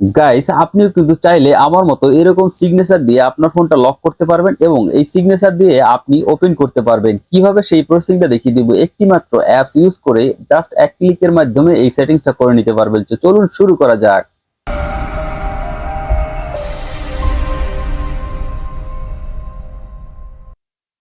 Guys আপনিও কিন্তু চাইলে আমার মতো এরকম সিগনেচার দিয়ে আপনার ফোনটা লক করতে পারবেন এবং এই সিগনেচার দিয়ে আপনি ওপেন করতে পারবেন। কীভাবে সেই প্রসেসিংটা দেখিয়ে দিব? একটি মাত্র অ্যাপস ইউজ করে জাস্ট এক ক্লিকের মাধ্যমে এই সেটিংসটা করে নিতে পারবেন। চলুন শুরু করা যাক।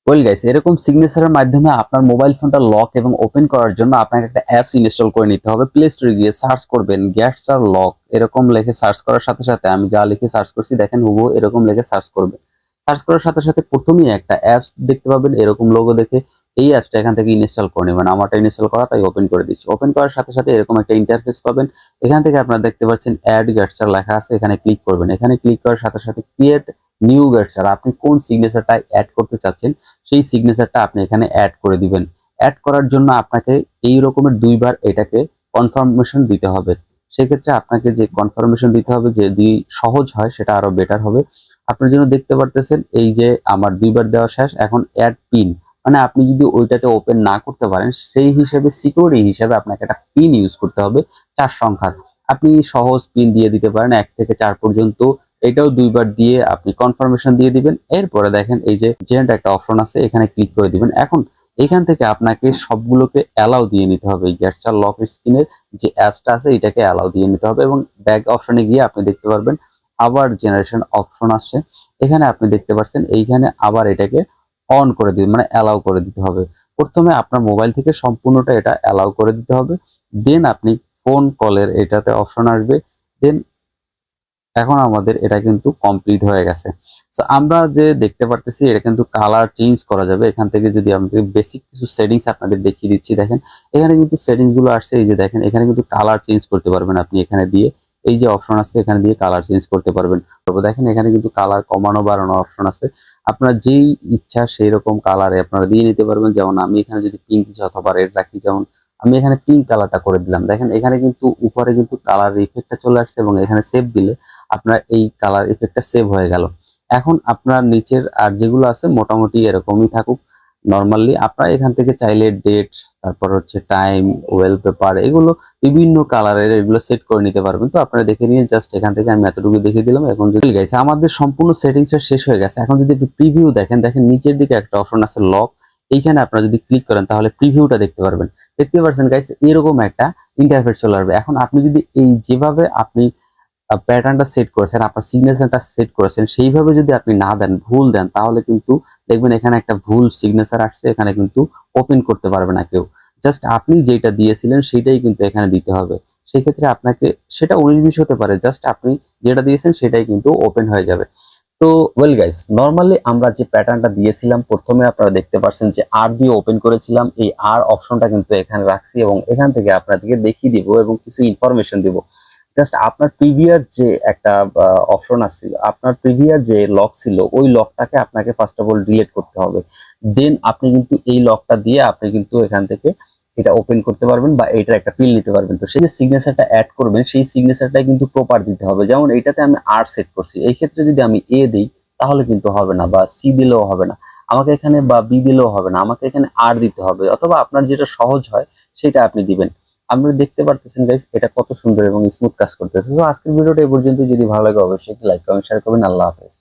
ওয়েল গাইস এরকম সিগনেচারের মাধ্যমে আপনার মোবাইল ফোনটা লক এবং ওপেন করার জন্য আপনাকে একটা অ্যাপস ইনস্টল করে নিতে হবে। প্লে স্টোরে গিয়ে সার্চ করবেন গ্যাটসার লক এরকম লিখে সার্চ করার সাথে সাথে, আমি যা লিখে সার্চ করছি, দেখেন হুবহু এরকম লিখে সার্চ করবেন সার্চ করার সাথে সাথে প্রথমেই একটা অ্যাপস দেখতে পাবেন, এরকম লোগো দেখে এই অ্যাপসটা এখান থেকে ইনস্টল করে নেবেন। আমারটা ইনস্টল করা, তাই ওপেন করে দিচ্ছি। ওপেন করার সাথে সাথে এরকম একটা ইন্টারফেস পাবেন। এখান থেকে আপনারা দেখতে পাচ্ছেন অ্যাড গ্যাটসার লেখা আছে, এখানে ক্লিক করবেন। এখানে ক্লিক করার সাথে সাথে ক্রিয়েট নিউ গ্যাটসার আপনি কোন সিগনেচারটা অ্যাড করতে চাচ্ছেন, সেই সিগনেচারটা আপনি এখানে অ্যাড করে দিবেন। অ্যাড করার জন্য আপনাকে এই রকমের দুইবার এটাকে কনফার্মেশন দিতে হবে। সেক্ষেত্রে আপনাকে যে কনফার্মেশন দিতে হবে, যে দুই সহজ হয়, সেটা আরও বেটার হবে। আপনার জন্য দেখতে পারতেছেন, এই যে আমার দুইবার দেওয়া শেষ, এখন অ্যাড পিন মানে আপনি যদি ওইটাতে ওপেন না করতে পারেন, সেই হিসেবে সিকিউরিটি হিসেবে আপনাকে একটা পিন ইউজ করতে হবে, চার সংখ্যার। আপনি সহজ পিন দিয়ে দিতে পারেন, এক থেকে চার পর্যন্ত এটাও দুইবার দিয়ে আপনি কনফার্মেশন দিয়ে দিবেন। এরপরে দেখেন এই যে জেন্ট একটা অপশন আছে, এখানে ক্লিক করে দিবেন। এখন এখান থেকে আপনাকে সবগুলোকে অ্যালাউ দিয়ে নিতে হবে। গ্যাটচার লক স্ক্রিনের যে অ্যাপসটা আছে, এটাকে অ্যালাউ দিয়ে নিতে হবে এবং ব্যাক অপশনে গিয়ে আপনি দেখতে পারবেন আবার জেনারেশন অপশন আসছে। এখানে আপনি দেখতে পাচ্ছেন এইখানে আবার এটাকে অন করে দিবেন মানে অ্যালাউ করে দিতে হবে। প্রথমে আপনার মোবাইল থেকে সম্পূর্ণটা এটা অ্যালাউ করে দিতে হবে। দেন আপনি ফোন কলের এটাতে অপশন আসবে। দেন এখন আমাদের এটা কিন্তু কমপ্লিট হয়ে গেছে। তো আমরা যে দেখতে পারতেছি, এটা কিন্তু কালার চেঞ্জ করা যাবে। এখান থেকে যদি আমাদের বেসিক কিছু সেটিংস আপনাদের দেখিয়ে দিচ্ছি, দেখেন। এখানে কিন্তু সেটিংসগুলো আসছে, এই যে দেখেন, এখানে কিন্তু কালার চেঞ্জ করতে পারবেন আপনি এখানে দিয়ে। এই যে অপশন আছে এখানে দিয়ে কালার চেঞ্জ করতে পারবেন। তবে দেখেন, এখানে কিন্তু কালার কমানো, বাড়ানো অপশন আছে। আপনার যেই ইচ্ছা সেই রকম কালারে আপনারা দিয়ে নিতে পারবেন। যেমন আমি এখানে যদি পিঙ্ক অথবা রেড রাখি, যেমন আমি এখানে পিঙ্ক কালারটা করে দিলাম। দেখেন, এখানে কিন্তু উপরে কিন্তু কালার ইফেক্টটা চলে আসছে এবং এখানে সেভ দিলে আপনার এই কালার ইফেক্টটা সেভ হয়ে গেল। এখন আপনার নিচের আর যেগুলো আছে মোটামুটি এরকমই থাকুক। নর্মালি আপনারা এখান থেকে চাইলে ডেট তারপর হচ্ছে টাইম ওয়েল পেপার এগুলো বিভিন্ন কালারের এগুলো সেট করে নিতে পারবেন। তো আপনারা দেখে নিয়ে জাস্ট এখান থেকে আমি এতটুকু দেখে দিলাম। এখন যদি গেছে আমাদের সম্পূর্ণ সেটিংসটা শেষ হয়ে গেছে। এখন যদি আপনি প্রিভিউ দেখেন দেখেন নিচের দিকে একটা অপশন আছে লক এইখানে আপনারা যদি ক্লিক করেন, তাহলে প্রিভিউটা দেখতে পারবেন। দেখতে পাচ্ছেন গাইস এরকম একটা ইন্টারফেস চলে আসবে। এখন আপনি যদি এই যেভাবে আপনি প্যাটার্নটা সেট করেছেন, আপনার সিগনেচারটা সেট করেছেন, সেইভাবে যদি আপনি না দেন, ভুল দেন, তাহলে কিন্তু দেখবেন এখানে একটা ভুল সিগনেচার আসছে, এখানে কিন্তু ওপেন করতে পারবে না কেউ। জাস্ট আপনি যেটা দিয়েছিলেন, সেটাই কিন্তু এখানে দিতে হবে। সেই ক্ষেত্রে আপনাকে, সেটা উনিশ বিশ হতে পারে জাস্ট আপনি যেটা দিয়েছেন, সেটাই কিন্তু ওপেন হয়ে যাবে। তো ওয়েল গাইস নর্মালি আমরা যে প্যাটার্নটা দিয়েছিলাম, প্রথমে আপনারা দেখতে পাচ্ছেন যে আর দিয়ে ওপেন করেছিলাম, এই আর অপশনটা কিন্তু এখানে রাখছি এবং এখান থেকে আপনাদেরকে দেখিয়ে দিব এবং কিছু ইনফরমেশন দিব। জাস্ট আপনার প্রিভিয়াস যে একটা অপশন আসছিল, আপনার প্রিভিয়াস যে লক ছিল, ওই লকটাকে আপনাকে ফার্স্ট অফ অল ডিলিট করতে হবে। দেন আপনি কিন্তু এই লকটা দিয়ে আপনি কিন্তু এখান থেকে এটা ওপেন করতে পারবেন বা এটার একটা ফিল নিতে পারবেন। তো সেই যে সিগনেচারটা অ্যাড করবেন, সেই সিগনেচারটা কিন্তু প্রপার দিতে হবে। যেমন এটাতে আমি আর সেট করছি। এই ক্ষেত্রে যদি আমি এ দিই, তাহলে কিন্তু হবে না বা সি দিলেও হবে না। আমাকে এখানে বা বি দিলেও হবে না। আমাকে এখানে আর দিতে হবে। অথবা আপনার যেটা সহজ হয়, সেটা আপনি দিবেন। আপনি দেখতে পারতেছেন গাইস এটা কত সুন্দর এবং স্মুথ কাজ করতেছে। তো আজকের ভিডিওটা এই পর্যন্ত যদি ভালো লাগে, অবশ্যই লাইক কমেন্ট শেয়ার করবেন। আল্লাহ হাফেজ।